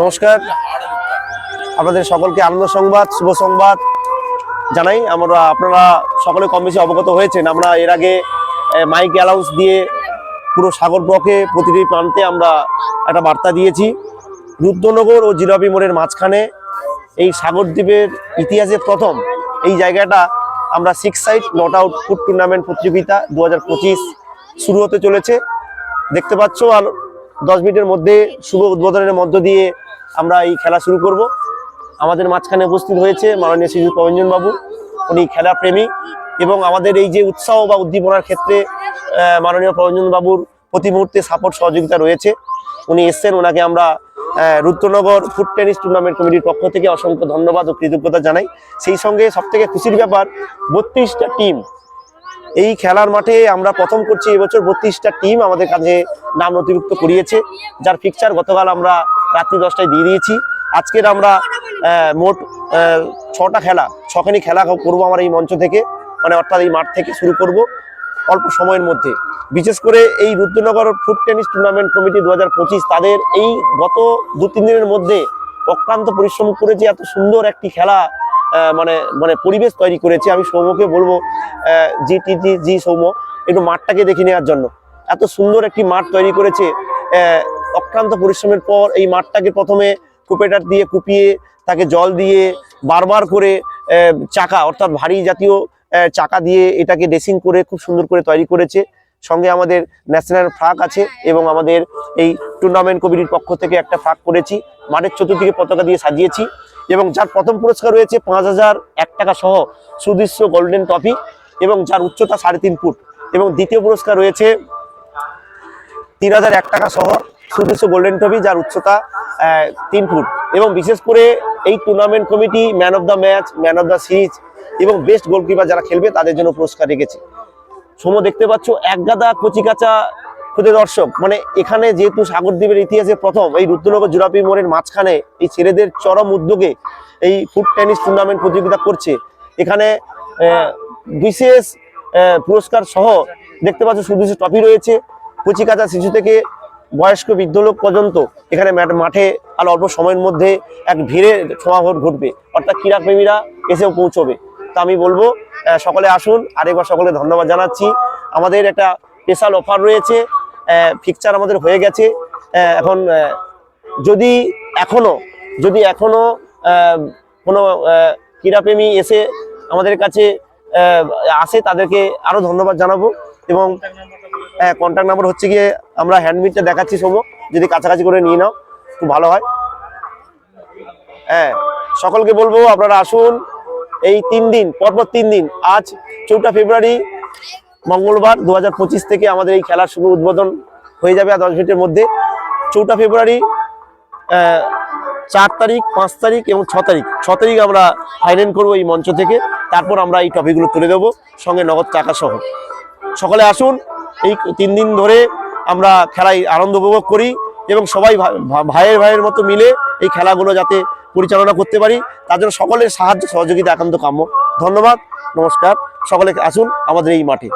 নমস্কার। আপনাদের সকলকে আনন্দ সংবাদ, শুভ সংবাদ জানাই। আমরা, আপনারা সকলে কম বেশি অবগত হয়েছেন। আমরা এর আগে মাইক অ্যালাউন্স দিয়ে পুরো সাগর ব্লকে প্রতিটি প্রান্তে আমরা একটা বার্তা দিয়েছি। রুদ্রনগর ও জিরাবি মোড়ের মাঝখানে এই সাগরদ্বীপের ইতিহাসে প্রথম এই জায়গাটা আমরা six side knockout foot tournament প্রতিযোগিতা দু হাজার পঁচিশ শুরু হতে চলেছে। দেখতে পাচ্ছ আর দশ মিনিটের মধ্যে শুভ উদ্বোধনের মধ্য দিয়ে আমরা এই খেলা শুরু করব। আমাদের মাঝখানে উপস্থিত হয়েছে মাননীয় শিশু প্রবঞ্জন বাবু উনি খেলা প্রেমী এবং আমাদের এই যে উৎসাহ বা উদ্দীপনার ক্ষেত্রে মাননীয় প্রবঞ্জন বাবুর প্রতি মুহূর্তে সাপোর্ট সহযোগিতা রয়েছে। উনি এসছেন ওনাকে আমরা রুদ্রনগর ফুট টেনিস টুর্নামেন্ট কমিটির পক্ষ থেকে অসংখ্য ধন্যবাদ ও কৃতজ্ঞতা জানাই। সেই সঙ্গে সবথেকে খুশির ব্যাপার, বত্রিশটা টিম এই খেলার মাঠে আমরা প্রথম করছি এবছর বত্রিশটা টিম আমাদের কাছে নাম নথিভুক্ত করিয়েছে, যার ফিকচার গতকাল আমরা রাত্রি দশটায় দিয়ে দিয়েছি। আজকের আমরা মোট ছটা খেলা, ছখানি খেলা করব আমার এই মঞ্চ থেকে মানে অর্থাৎ এই মাঠ থেকে শুরু করব অল্প সময়ের মধ্যে। বিশেষ করে এই Rudranagar foot tennis tournament committee দু হাজার পঁচিশ তাদের এই গত দু তিন দিনের মধ্যে অক্লান্ত পরিশ্রম করে যে এত সুন্দর একটি খেলা মানে মানে পরিবেশ তৈরি করেছে। আমি সৌম্যকে বলব জি, টি জি জি, সৌম্য, একটু মাঠটাকে দেখে নেওয়ার জন্য। এত সুন্দর একটি মাঠ তৈরি করেছে অক্লান্ত পরিশ্রমের পর এই মাঠটাকে প্রথমে কুপেটার দিয়ে কুপিয়ে, তাকে জল দিয়ে বারবার করে চাকা, অর্থাৎ ভারী জাতীয় চাকা দিয়ে এটাকে ড্রেসিং করে, খুব সুন্দর করে তৈরি করেছে। সঙ্গে আমাদের ন্যাশনাল ফ্লাগ আছে এবং আমাদের এই টুর্নামেন্ট কমিটির পক্ষ থেকে একটা ফ্লাগ করেছি। মাঠের চতুর্দিকে পতাকা দিয়ে সাজিয়েছি। এবং যার প্রথম পুরস্কার রয়েছে পাঁচ হাজার এক টাকা সহ সুদৃশ্য গোল্ডেন ট্রফি এবং যার উচ্চতা সাড়ে তিন ফুট এবং দ্বিতীয় পুরস্কার রয়েছে তিন হাজার এক টাকা সহ সুদৃশ্য গোল্ডেন ট্রফি যার উচ্চতা তিন ফুট এবং বিশেষ করে এই tournament committee man of the match man of the series এবং বেস্ট গোলকিপার যারা খেলবে তাদের জন্য পুরস্কার রেখেছে। সম, দেখতে পাচ্ছ, একগাদা কচিকাচা খুদে দর্শক মানে এখানে যেহেতু সাগরদ্বীপের ইতিহাসে প্রথম, এই রুদ্রনগর জুরাপি মোড়ের মাঝখানে এই ছেলেদের চরম উদ্যোগে এই ফুট টেনিস টুর্নামেন্ট প্রতিযোগিতা করছে। এখানে বিশেষ পুরস্কার সহ দেখতে পাচ্ছ সুদৃশ্য ট্রফি রয়েছে, কচিকাচা শিশু থেকে বয়স্ক বৃদ্ধ লোক পর্যন্ত এখানে মাঠে আর অল্প সময়ের মধ্যে এক ভিড়ে সমাগম ঘটবে। অর্থাৎ ক্রীড়াপ্রেমীরা এসেও পৌঁছবে। তা আমি বলব সকলে আসুন আরেকবার সকলে ধন্যবাদ জানাচ্ছি। আমাদের একটা স্পেশাল অফার রয়েছে ফিকচার আমাদের হয়ে গেছে। এখন যদি এখনও যদি এখনও কোনো ক্রীড়াপ্রেমী এসে আমাদের কাছে আসে, তাদেরকে আরও ধন্যবাদ জানাব এবং হ্যাঁ কন্ট্যাক্ট নাম্বার হচ্ছে গিয়ে আমরা হ্যান্ডমিটটা দেখাচ্ছি সময় যদি কাছাকাছি করে নিয়ে নাও, খুব ভালো হয়। হ্যাঁ সকলকে বলব আপনারা আসুন। এই তিন দিন, পরপর তিন দিন, আজ চৌঠা ফেব্রুয়ারি মঙ্গলবার দু হাজার পঁচিশ থেকে আমাদের এই খেলার শুভ উদ্বোধন হয়ে যাবে আর দশ মিনিটের মধ্যে। চৌঠা ফেব্রুয়ারি চার তারিখ, পাঁচ তারিখ এবং ছ তারিখ। ছ তারিখ আমরা ফাইনাল করব এই মঞ্চ থেকে। তারপর আমরা এই টপিকগুলো তুলে দেবো সঙ্গে নগদ টাকা সহ সকলে আসুন, এই তিন দিন ধরে আমরা খেলায় আনন্দ উপভোগ করি এবং সবাই ভাইয়ের ভাইয়ের মতো মিলে এই খেলাগুলো যাতে পরিচালনা করতে পারি। তার জন্য সকলের সাহায্য, সহযোগিতা একান্ত কাম্য। ধন্যবাদ, নমস্কার। সকলে আসুন আমাদের এই মাঠে।